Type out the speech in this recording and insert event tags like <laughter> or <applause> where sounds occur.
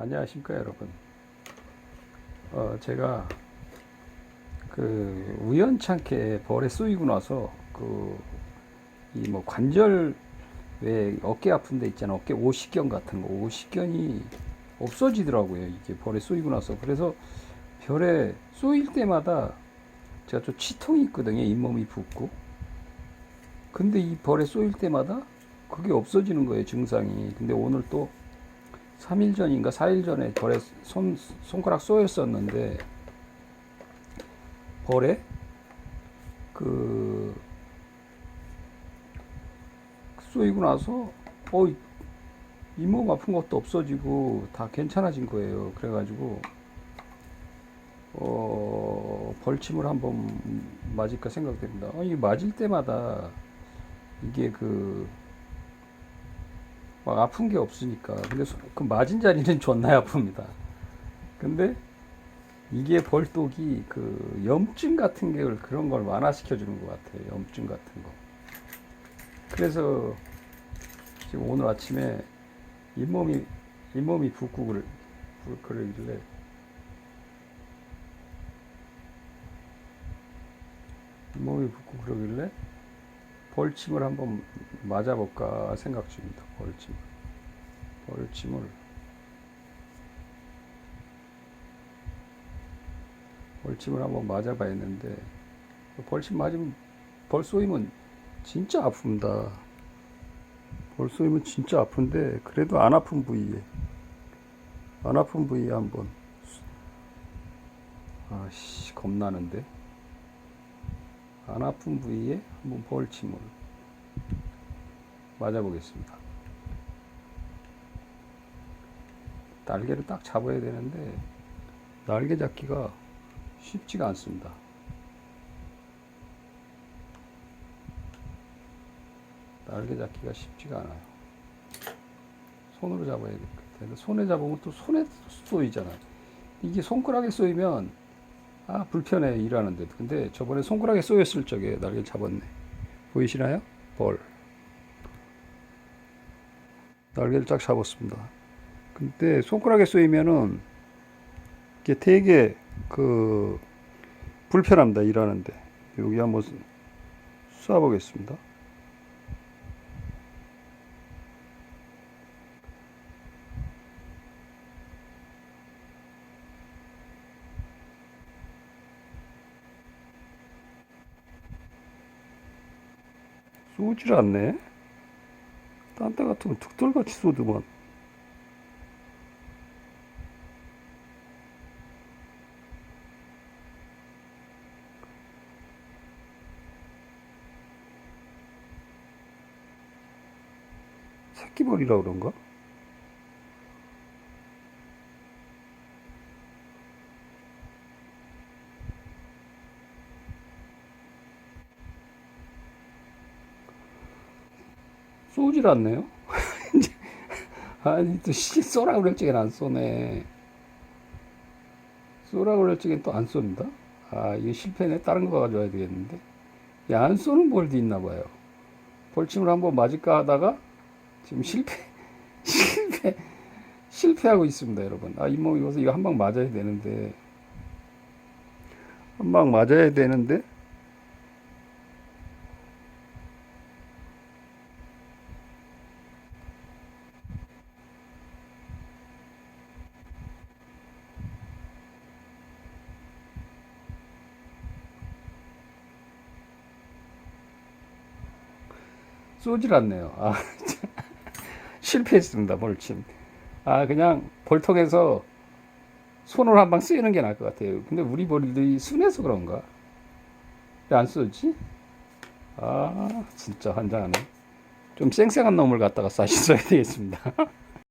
안녕하십니까 여러분. 어 제가 그 우연찮게 벌에 쏘이고 나서 그 이 뭐 관절 왜 어깨 아픈 데 있잖아. 어깨 오십견 같은 거. 오십견이 없어지더라고요 이게 벌에 쏘이고 나서. 그래서 별에 쏘일 때마다 제가 좀 치통이 있거든요 잇몸이 붓고. 근데 이 벌에 쏘일 때마다 그게 없어지는 거예요 증상이. 근데 오늘 또 3일 전인가 4일 전에 벌에 손, 손가락 쏘였었는데 벌에 그 쏘이고 나서 어 잇몸 아픈 것도 없어지고 다 괜찮아진 거예요. 그래가지고 어 벌침을 한번 맞을까 생각됩니다. 어, 이 맞을 때마다 이게 그 막 아픈 게 없으니까. 근데 소- 그 맞은 자리는 <laughs> 존나 아픕니다. 근데 이게 벌독이 그 염증 같은 걸 그런 걸 완화시켜 주는 것 같아요. 염증 같은 거. 그래서 지금 오늘 아침에 잇몸이 잇몸이 붓고 그러, 부- 그러길래 잇몸이 붓고 그러길래 벌침을 한번 맞아볼까 생각 중입니다. 벌침. 벌침을. 벌침을 한번 맞아봐 했는데, 벌침 맞으면, 벌 쏘이면 진짜 아픕니다. 벌 쏘이면 진짜 아픈데, 그래도 안 아픈 부위에, 안 아픈 부위에 한번, 아씨, 겁나는데. 안 아픈 부위에 한번 벌침을 맞아보겠습니다. 날개를 딱 잡아야 되는데 날개 잡기가 쉽지가 않습니다. 날개 잡기가 쉽지가 않아요. 손으로 잡아야 같아요. 손에 잡으면 또 손에 쏘이잖아요. 이게 손가락에 쏘이면 아 불편해 일하는데 근데 저번에 손가락에 쏘였을 적에 날개를 잡았네. 보이시나요? 벌 날개를 딱 잡았습니다. 근데 손가락에 쏘이면은 이게 되게 그 불편합니다 일하는데. 여기 한번 쏴 보겠습니다 쏘질 않네. 딴 데 같으면 득돌같이 쏘더만. 새끼벌이라 그런가? 쏘질 않네요. <laughs> 아니 또 씨, 쏘라 그럴 적엔 안 쏘네. 쏘라 그럴 적엔 또 안 쏩니다. 아 이게 실패네. 다른 거 가져와야 되겠는데. 야, 안 쏘는 볼도 있나 봐요. 벌침을 한번 맞을까 하다가 지금 실패 <laughs> 실패 실패하고 있습니다, 여러분. 아 잇몸이 와서 이거 한 방 맞아야 되는데 한 방 맞아야 되는데 쏘질 않네요. 아, <laughs> 참. 실패했습니다, 벌침. 아, 그냥 볼통에서 손으로 한 방 쓰이는 게 나을 것 같아요. 근데 우리 벌들이 순해서 그런가? 왜 안 쏘지? 아, 진짜 환장하네. 좀 쌩쌩한 놈을 갖다가 쏴 씻어야 되겠습니다. <laughs>